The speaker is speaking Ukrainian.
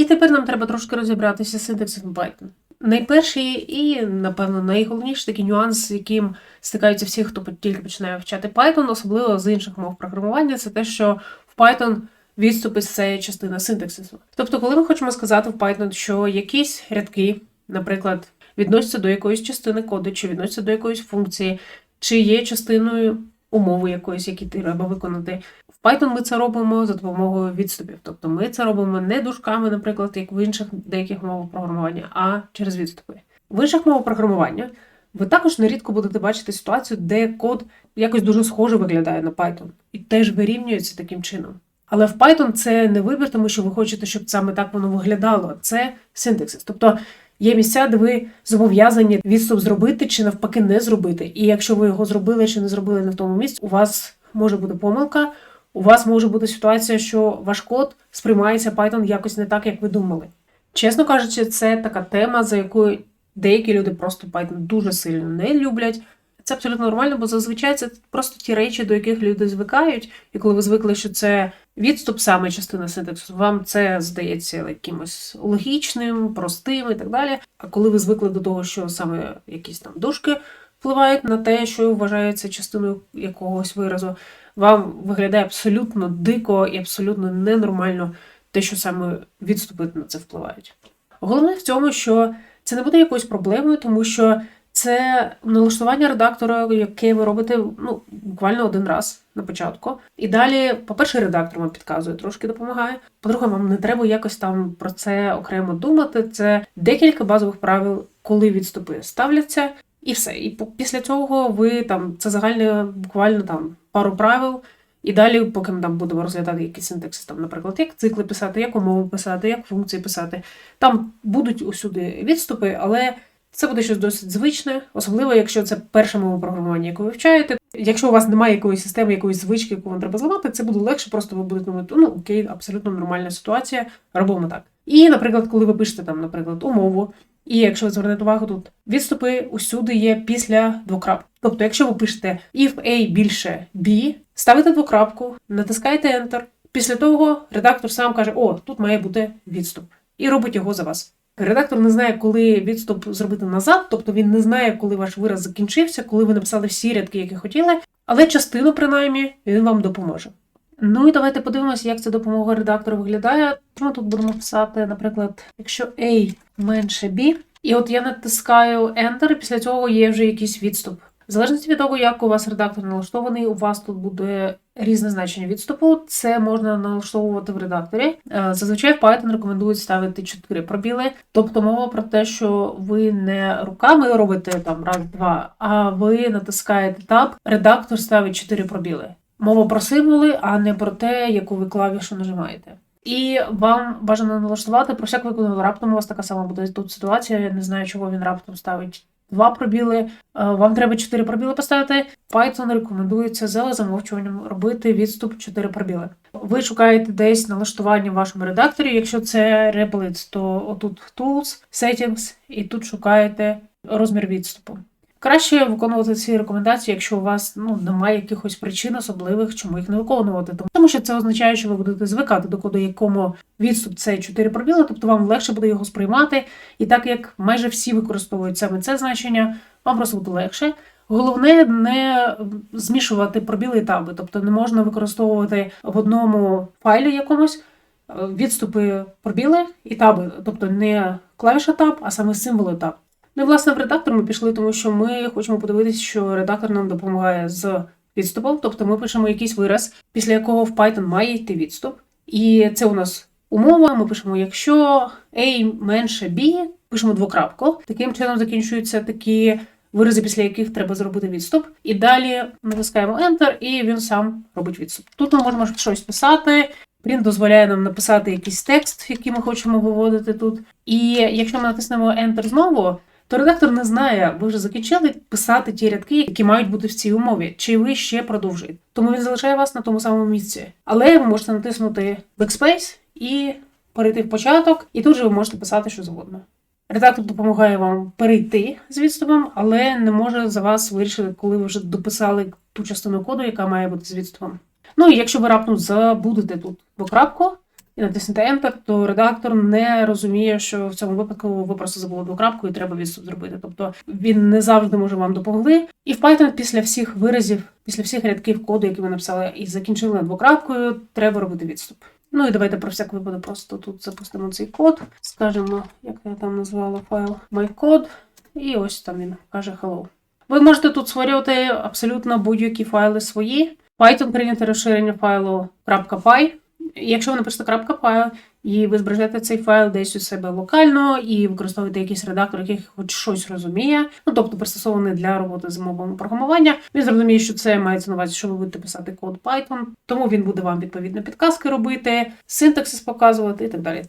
І тепер нам треба трошки розібратися з синтаксисом Python. Найперший і, напевно, найголовніший такий нюанс, з яким стикаються всі, хто тільки починає вчати Python, особливо з інших мов програмування, це те, що в Python відступи це частина синтаксису. Тобто, коли ми хочемо сказати в Python, що якісь рядки, наприклад, відносяться до якоїсь частини коду, чи відносяться до якоїсь функції, чи є частиною умови якоїсь, які треба виконати. В Python ми це робимо за допомогою відступів. Тобто ми це робимо не дужками, наприклад, як в інших деяких мовах програмування, а через відступи. В інших мовах програмування ви також нерідко будете бачити ситуацію, де код якось дуже схоже виглядає на Python і теж вирівнюється таким чином. Але в Python це не вибір, тому що ви хочете, щоб саме так воно виглядало. Це синтаксис. Тобто є місця, де ви зобов'язані відступ зробити чи навпаки не зробити. І якщо ви його зробили чи не зробили не в тому місці, у вас може бути помилка, у вас може бути ситуація, що ваш код сприймається Python якось не так, як ви думали. Чесно кажучи, це така тема, за якою деякі люди просто Python дуже сильно не люблять. Це абсолютно нормально, бо зазвичай це просто ті речі, до яких люди звикають, і коли ви звикли, що це відступ саме частина синтаксу, вам це здається якимось логічним, простим і так далі. А коли ви звикли до того, що саме якісь там дужки впливають на те, що вважається частиною якогось виразу, вам виглядає абсолютно дико і абсолютно ненормально те, що саме відступи на це впливають. Головне в цьому, що це не буде якоюсь проблемою, тому що це налаштування редактора, яке ви робите ну, буквально один раз на початку. І далі, по-перше, редактор вам підказує, трошки допомагає. По-друге, вам не треба якось там про це окремо думати. Це декілька базових правил, коли відступи ставляться, і все. І після цього ви там це загальне буквально там пару правил. І далі, поки ми там будемо розглядати якийсь синтаксис, там, наприклад, як цикли писати, як умови писати, як функції писати. Там будуть усюди відступи, але це буде щось досить звичне, особливо, якщо це перша мова програмування, яку ви вивчаєте. Якщо у вас немає якоїсь системи, якоїсь звички, яку вам треба зламати, це буде легше, просто ви будете думати, ну окей, абсолютно нормальна ситуація, робимо так. І, наприклад, коли ви пишете там, наприклад, умову, і якщо ви звернете увагу, тут відступи усюди є після двокрап. Тобто, якщо ви пишете if A більше B, ставите двокрапку, натискаєте Enter. Після того редактор сам каже, о, тут має бути відступ, і робить його за вас. Редактор не знає, коли відступ зробити назад, тобто він не знає, коли ваш вираз закінчився, коли ви написали всі рядки, які хотіли, але частину, принаймні, він вам допоможе. Ну і давайте подивимося, як ця допомога редактору виглядає. Ми тут будемо писати, наприклад, якщо A менше B, і от я натискаю Enter, і після цього є вже якийсь відступ. В залежності від того, як у вас редактор налаштований, у вас тут буде різне значення відступу. Це можна налаштовувати в редакторі. Е, Зазвичай в Python рекомендують ставити 4 пробіли. Тобто мова про те, що ви не руками робите там раз-два, а ви натискаєте Tab, редактор ставить 4 пробіли. Мова про символи, а не про те, яку ви клавішу нажимаєте. І вам бажано налаштувати про всяк випадок, раптом у вас така сама буде тут ситуація. Я не знаю, чого він раптом ставить два пробіли. Е, Вам треба 4 пробіли поставити. Python рекомендується за замовчуванням робити відступ 4 пробіли. Ви шукаєте десь налаштування в вашому редакторі. Якщо це Reblitz, то отут Tools, Settings, і тут шукаєте розмір відступу. Краще виконувати ці рекомендації, якщо у вас ну немає якихось причин особливих, чому їх не виконувати. Тому що це означає, що ви будете звикати до коду, якому відступ це 4 пробіли, тобто вам легше буде його сприймати. І так як майже всі використовують саме це значення, вам просто буде легше. Головне не змішувати пробіли і таби, тобто не можна використовувати в одному файлі якомусь відступи пробіли і таби, тобто не клавіша таб, а саме символи таб. Ну власне в редактор ми пішли, тому що ми хочемо подивитися, що редактор нам допомагає з відступом. Тобто ми пишемо якийсь вираз, після якого в Python має йти відступ. І це у нас умова. Ми пишемо, якщо A менше B, пишемо двокрапку. Таким чином закінчуються такі вирази, після яких треба зробити відступ. І далі натискаємо Enter, і він сам робить відступ. Тут ми можемо щось писати. Він дозволяє нам написати якийсь текст, який ми хочемо виводити тут. І якщо ми натиснемо Enter знову, то редактор не знає, ви вже закінчили писати ті рядки, які мають бути в цій умові, чи ви ще продовжуєте. Тому він залишає вас на тому самому місці. Але ви можете натиснути Backspace і перейти в початок, і тут же ви можете писати що завгодно. Редактор допомагає вам перейти з відступом, але не може за вас вирішити, коли ви вже дописали ту частину коду, яка має бути з відступом. Ну і якщо ви раптом забудете тут двокрапку, і натиснете Enter, то редактор не розуміє, що в цьому випадку ви просто забули двокрапку і треба відступ зробити. Тобто він не завжди може вам допомогти. І в Python після всіх виразів, після всіх рядків коду, які ви написали і закінчили двокрапкою, треба робити відступ. Ну і давайте про всяк випадок просто тут запустимо цей код, скажемо, як я там назвала файл mycode, і ось там він каже hello. Ви можете тут створювати абсолютно будь-які файли свої. Python прийняти розширення файлу .py. Якщо ви напишете файл, і ви збережете цей файл десь у себе локально і використовуєте якийсь редактор, який хоч щось розуміє, ну тобто пристосований для роботи з мовами програмування, він зрозуміє, що це мається на увазі, що ви будете писати код Python, тому він буде вам відповідно підказки робити, синтаксис показувати і так далі.